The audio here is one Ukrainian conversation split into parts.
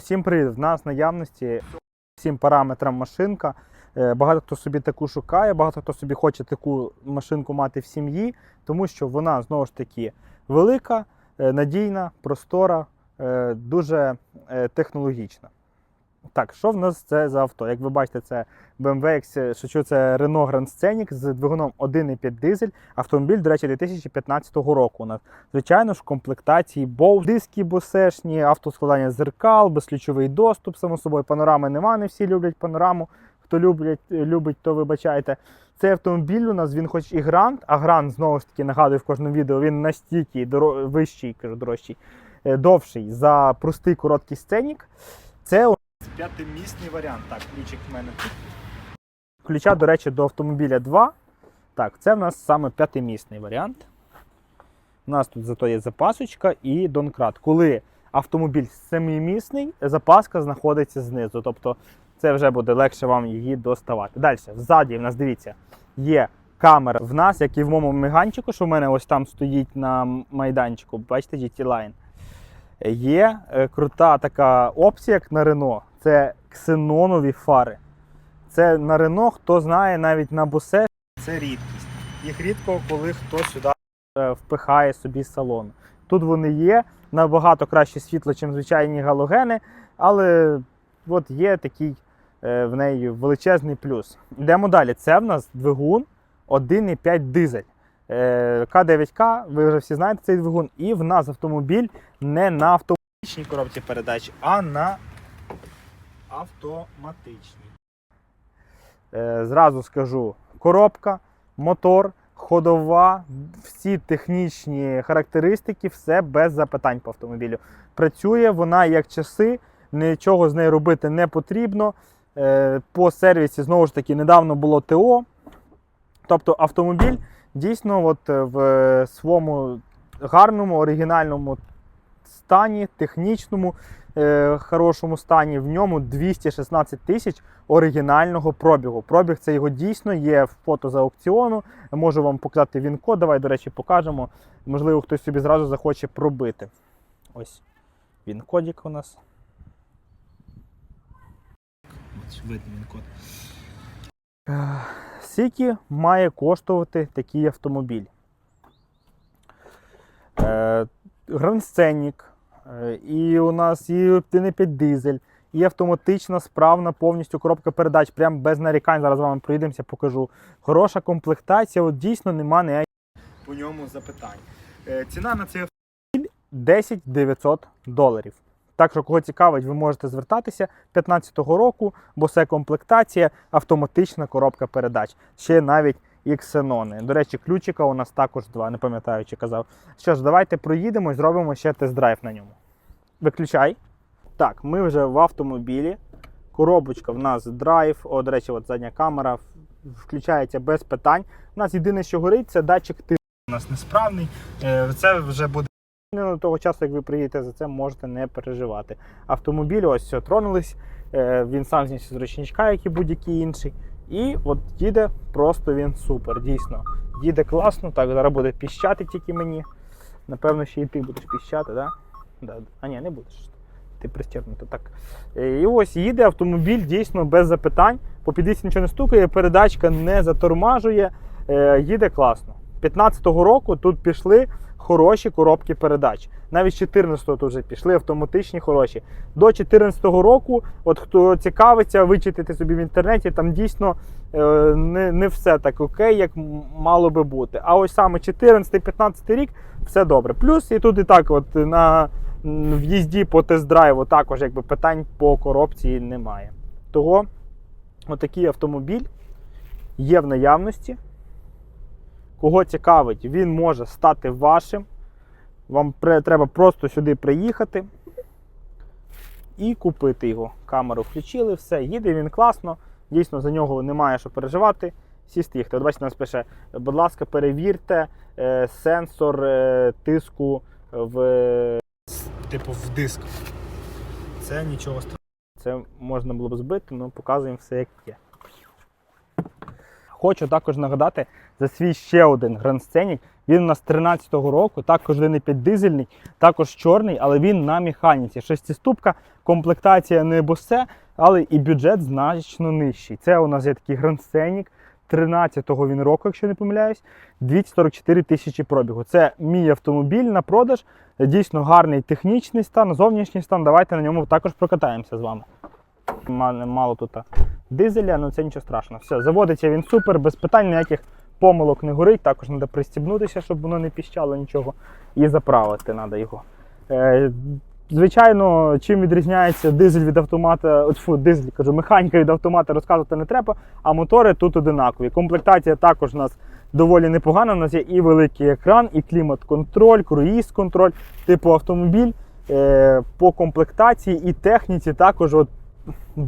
Всім привіт! В нас в наявності всім параметрам машинка. Е, Багато хто собі таку шукає, багато хто собі хоче таку машинку мати в сім'ї, тому що вона знову ж таки велика, е, надійна, простора, е, дуже технологічна. Так, що в нас це за авто? Як ви бачите, це BMW X, шучу, це Renault Grand Scenic з двигуном 1,5 дизель. Автомобіль, до речі, 2015 року. У нас, звичайно ж, комплектації BOW, диски босешні, автоскладання зеркал, безключовий доступ, само собою, панорами нема, не всі люблять панораму. Хто люблять, любить, то вибачайте. Цей автомобіль у нас він хоч і грант, а грант, знову ж таки, нагадую в кожному відео, він настільки доро... вищий, кажу, дорожчий, е, довший за простий короткий сценік. Це п'ятимісний варіант. Так, ключик в мене тут. Ключа, до речі, до автомобіля 2. Так, це в нас саме п'ятимісний варіант. У нас тут зато є запасочка і донкрат. Коли автомобіль семимісний, запаска знаходиться знизу. Тобто це вже буде легше вам її доставати. Далі, ззаді в нас дивіться, є камера в нас, як і в моєму меганчику, що в мене ось там стоїть на майданчику. Бачите, GT Line. Є е, крута така опція, як на Renault. Це ксенонові фари. Це на Renault, хто знає, навіть на бусе це рідкість. Їх рідко, коли хтось сюди е, впихає собі салон. Тут вони є набагато краще світло, ніж звичайні галогени, але от є такий е, в неї величезний плюс. Йдемо далі. Це в нас двигун 1,5 дизель. Е, К9К, ви вже всі знаєте цей двигун, і в нас автомобіль не на автоматичній коробці передач, а на автоматичній. Е, Зразу скажу: коробка, мотор, ходова, всі технічні характеристики, все без запитань по автомобілю. Працює вона як часи, нічого з нею робити не потрібно. Е, По сервісі, знову ж таки, недавно було ТО. Тобто автомобіль дійсно от в своєму гарному, оригінальному стані, технічному, е, хорошому стані. В ньому 216 тисяч оригінального пробігу. Пробіг це його дійсно є в фото з аукціону. Можу вам показати він-код. Давай, до речі, покажемо. Можливо, хтось собі зразу захоче пробити. Ось він кодік у нас. Ось видно він код. Скільки має коштувати такий автомобіль? Е, е, і у нас і 1,5 дизель, і автоматична справна повністю коробка передач. Прям без нарікань. Зараз з вами проїдемося, покажу. Хороша комплектація, от дійсно нема ніяких по ньому запитань. Е, Ціна на цей автомобіль 10 900 доларів. Так що, кого цікавить, ви можете звертатися 15-го року, бо це комплектація, автоматична коробка передач. Ще навіть і ксенони. До речі, ключика у нас також два, не пам'ятаю, чи казав. Що ж, давайте проїдемо і зробимо ще тест-драйв на ньому. Виключай. Так, ми вже в автомобілі. Коробочка в нас драйв. О, до речі, от задня камера включається без питань. У нас єдине, що горить, це датчик тиску. У нас несправний. Е, Це вже буде. Ну, того часу, як ви приїдете за це, можете не переживати. Автомобіль ось все, тронулись, е, він сам знявся з ручничка, як і будь-який інший. І от їде просто він супер, дійсно. Їде класно, так, зараз буде піщати тільки мені. Напевно, ще і ти будеш піщати, да? Да. А ні, не будеш. Ти пристібнуто так. Е, І ось їде автомобіль дійсно без запитань. По підвісі нічого не стукає, передачка не затормажує, е, їде класно. 15-го року тут пішли хороші коробки передач. Навіть з 14-го тут вже пішли автоматичні хороші. До 14-го року, от хто цікавиться, вичитати собі в інтернеті, там дійсно е, не, не все так окей, як мало би бути. А ось саме 14-15 рік все добре. Плюс і тут і так, от на м, в'їзді по тест-драйву також якби питань по коробці немає. Того отакий автомобіль є в наявності. Кого цікавить, він може стати вашим. Вам треба просто сюди приїхати і купити його. Камеру включили, все, їде він класно. Дійсно, за нього немає що переживати. Сісти їхати. От бачите, нас пише, будь ласка, перевірте е, сенсор е, тиску в, типу, в диск. Це нічого страшного. Це можна було б збити, але показуємо все як є. Хочу також нагадати за свій ще один Grand Scenic. Він у нас 13-го року, також 1,5 дизельний, також чорний, але він на механіці. Шестиступка, комплектація не босе, але і бюджет значно нижчий. Це у нас є такий Grand Scenic. 13-го він року, якщо не помиляюсь, 244 тисячі пробігу. Це мій автомобіль на продаж. Дійсно гарний технічний стан, зовнішній стан. Давайте на ньому також прокатаємося з вами. Ма- Мало тут дизеля, але це нічого страшного. Все, заводиться він супер, без питань, ніяких помилок не горить. Також треба пристібнутися, щоб воно не піщало нічого. І заправити треба його. Звичайно, чим відрізняється дизель від автомата, от, фу, дизель кажу, механіка від автомата розказувати не треба, а мотори тут одинакові. Комплектація також у нас доволі непогана. У нас є і великий екран, і клімат-контроль, круїз-контроль, типу автомобіль. Е, по комплектації і техніці також от,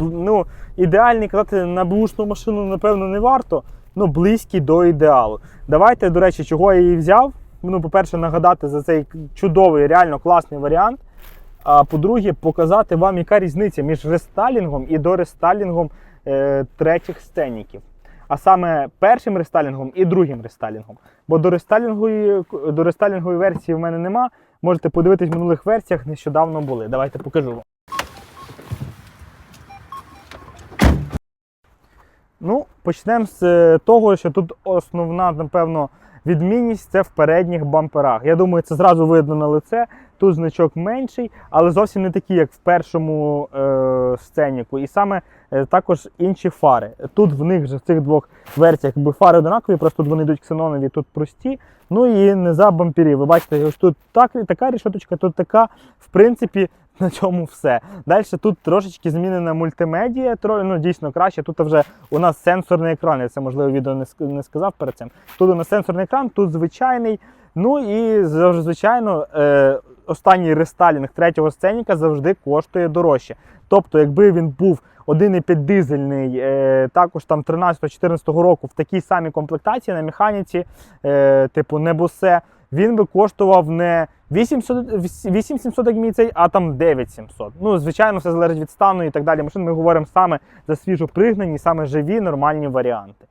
ну, ідеальний казати на бушну машину, напевно, не варто, ну близький до ідеалу. Давайте, до речі, чого я її взяв. Ну, по-перше, нагадати за цей чудовий, реально класний варіант. А по-друге, показати вам, яка різниця між рестайлінгом і дорестайлінгом е, третіх сценіків. А саме першим рестайлінгом і другим рестайлінгом. Бо до рестайлінгової, до рестайлінгової версії в мене нема. Можете подивитись в минулих версіях, нещодавно були. Давайте покажу вам. Ну, почнемо з е, того, що тут основна, напевно, відмінність це в передніх бамперах. Я думаю, це зразу видно на лице. Тут значок менший, але зовсім не такий, як в першому е, сценіку. І саме е, також інші фари. Тут в них же в цих двох версіях якби фари однакові, просто тут вони йдуть ксенонові, тут прості. Ну і не за бамперів. Ви бачите, ось тут так, така рішоточка, тут така. В принципі, на цьому все. Далі тут трошечки змінена мультимедія, ну дійсно краще. Тут вже у нас сенсорний екран. Я це можливо відео не сказав перед цим. Тут у нас сенсорний екран, тут звичайний. Ну і звичайно, е, останній рестайлінг третього сценіка завжди коштує дорожче. Тобто, якби він був 1,5 дизельний, е, також там 13-14 року в такій самій комплектації на механіці, е, типу Небусе, він би коштував не 8700, 8700 як а там 9700. Ну, звичайно, все залежить від стану і так далі. Машин ми говоримо саме за свіжо пригнані, саме живі, нормальні варіанти.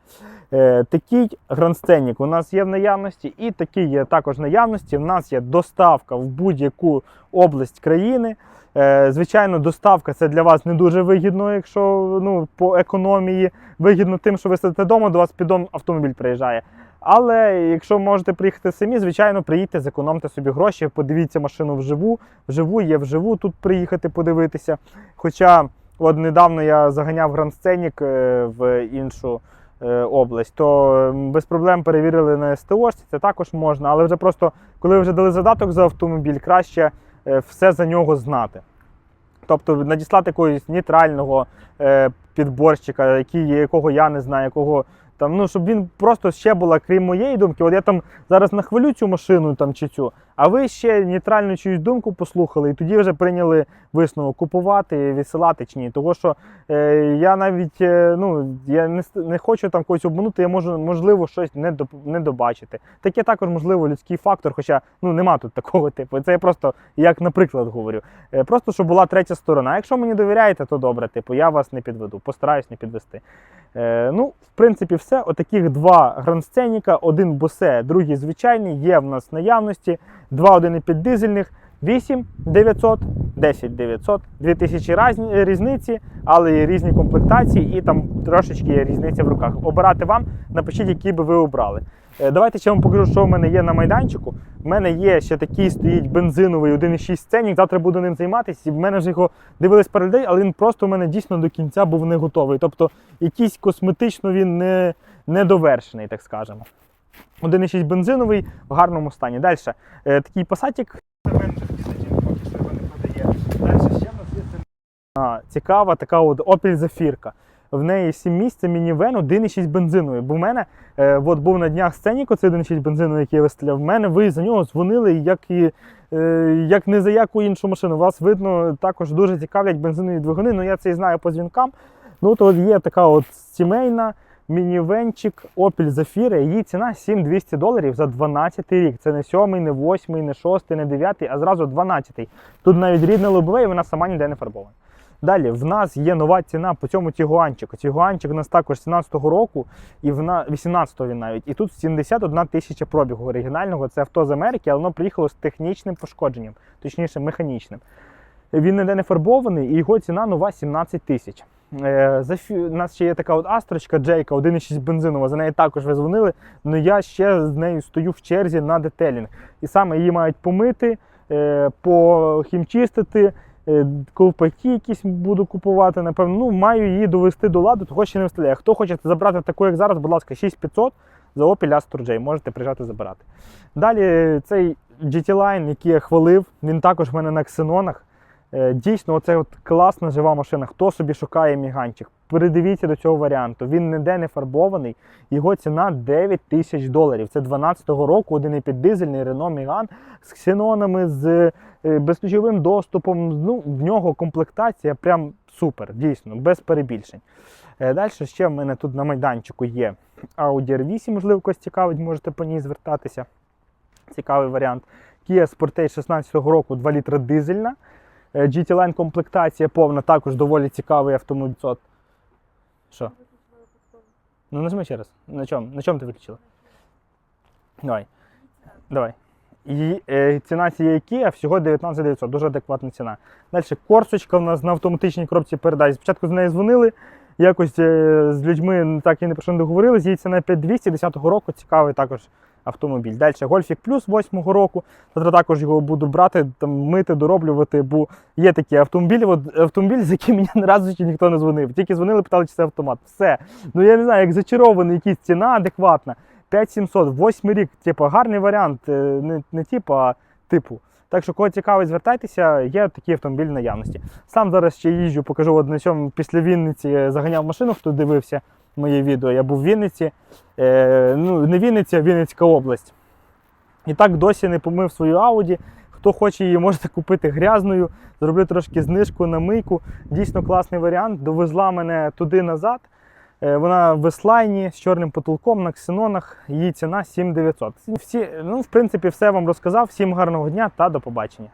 Е, такий грандсценік у нас є в наявності, і такий є також в наявності. У нас є доставка в будь-яку область країни. Е, звичайно, доставка це для вас не дуже вигідно, якщо ну, по економії вигідно тим, що ви сидите вдома, до вас підом автомобіль приїжджає. Але якщо можете приїхати самі, звичайно, приїдьте, зекономте собі гроші, подивіться машину вживу. Вживу є вживу тут приїхати подивитися. Хоча от недавно я заганяв е, в іншу е, область, то без проблем перевірили на СТО, це також можна, але вже просто, коли вже дали задаток за автомобіль, краще е, все за нього знати. Тобто надіслати якогось нейтрального е, підборщика, якого я не знаю, якого там, ну, щоб він просто ще була, крім моєї думки, от я там зараз нахвалю цю машину там, чи цю, а ви ще нейтральну чиюсь думку послухали, і тоді вже прийняли висновок купувати, відсилати чи ні. Тому що е, я навіть е, ну, я не, не хочу там когось обманути, я можу, можливо, щось не, доп, не добачити. Таке також, можливо, людський фактор, хоча ну, нема тут такого типу. Це я просто як наприклад говорю. Е, Просто щоб була третя сторона. Якщо мені довіряєте, то добре, типу, я вас не підведу, постараюсь не підвести. Е, ну, в принципі, все. Отаких два грандсценіка, один босе, другий звичайний, є в нас наявності. Два 1,5 дизельних, 8 900, 10 900, 2000 разні, різниці, але і різні комплектації, і там трошечки є різниця в руках. Обирати вам, напишіть, які би ви обрали. Е, Давайте ще вам покажу, що в мене є на майданчику. У мене є ще такий стоїть бензиновий 1,6 сценік. Завтра буду ним займатися. І в мене вже його дивились перед людей, але він просто у мене дійсно до кінця був не готовий. Тобто якийсь косметично він не довершений, так скажемо. 1,6 бензиновий в гарному стані. Далі. Е, такий пасатік. Цікава така от Opel Zafirka. В неї 7 місць, це мінівен 1,6 бензиновий. Бо в мене е, от був на днях сценік, оцей 1,6 бензиновий, який я виставляв. В мене ви за нього дзвонили, як і е, як не за яку іншу машину. Вас видно також дуже цікавлять бензинові двигуни. Ну я це і знаю по дзвінкам. Ну то от є така от сімейна мінівенчик Opel Zafira. Її ціна 7200 доларів за 12 рік. Це не 7, не 8, не 6, не 9, а зразу 12. Тут навіть рідне лобове, і вона сама ніде не фарбована. Далі в нас є нова ціна по цьому тігуанчику. Тігуанчик у нас також 17-го року, і в на 18-го він навіть. І тут 71 тисяча пробігу оригінального. Це авто з Америки, але воно приїхало з технічним пошкодженням, точніше механічним. Він ніде не фарбований, і його ціна нова 17 тисяч. Е, У нас ще є така от астрочка Джейка, 1,6 бензинова. За неї також ви дзвонили. але я ще з нею стою в черзі на детелінг. І саме її мають помити, е, похімчистити, е, ковпаки якісь буду купувати. Напевно, ну маю її довести до ладу, того ще не виставляє. Хто хоче забрати таку, як зараз, будь ласка, 6500 за Opel Astra J. Можете приїжджати забирати. Далі цей GT Line, який я хвалив, він також в мене на ксенонах. Е, Дійсно, от класна жива машина. Хто собі шукає міганчик, передивіться до цього варіанту. Він ніде не фарбований. Його ціна 9 тисяч доларів. Це 12-го року 1,5 дизельний Renault Megane з ксенонами, з е, безключовим доступом. Ну, в нього комплектація прям супер, дійсно, без перебільшень. Далі ще в мене тут на майданчику є Audi R8, можливо, когось цікавить, можете по ній звертатися. Цікавий варіант. Kia Sportage 16-го року 2 літра дизельна. Е, GT Line комплектація повна, також доволі цікавий автомобіль. Що? Ну нажми ще раз. На чому? На чому ти виключила? Давай. Давай. І, е, ціна цієї Kia всього 19 900, дуже адекватна ціна. Далі корсочка в нас на автоматичній коробці передач. Спочатку з нею дзвонили, якось е, з людьми так і не про що не договорились. Її ціна 5200 10-го року, цікавий також автомобіль. Далі Гольфік Плюс 8-го року. Завтра також його буду брати, там, мити, дороблювати, бо є такі автомобілі, от, автомобіль, за яким мені ні разу ще ніхто не дзвонив. Тільки дзвонили, питали, чи це автомат. Все. Ну я не знаю, як зачарований, якийсь ціна адекватна. 5700, 8 рік, типу, гарний варіант, е, не, не типу, а типу. Так що, кого цікавить, звертайтеся, є такі автомобілі наявності. Сам зараз ще їжджу, покажу от на цьому після Вінниці е, заганяв машину, хто дивився моє відео. Я був в Вінниці. Е, ну, не Вінниця, а Вінницька область. І так досі не помив свою Ауді. Хто хоче її, можете купити грязною, зроблю трошки знижку на мийку. Дійсно класний варіант. Довезла мене туди назад. Е, Вона в веслайні з чорним потолком на ксенонах. Її ціна 7900. Всі, ну, в принципі, все вам розказав. Всім гарного дня та до побачення.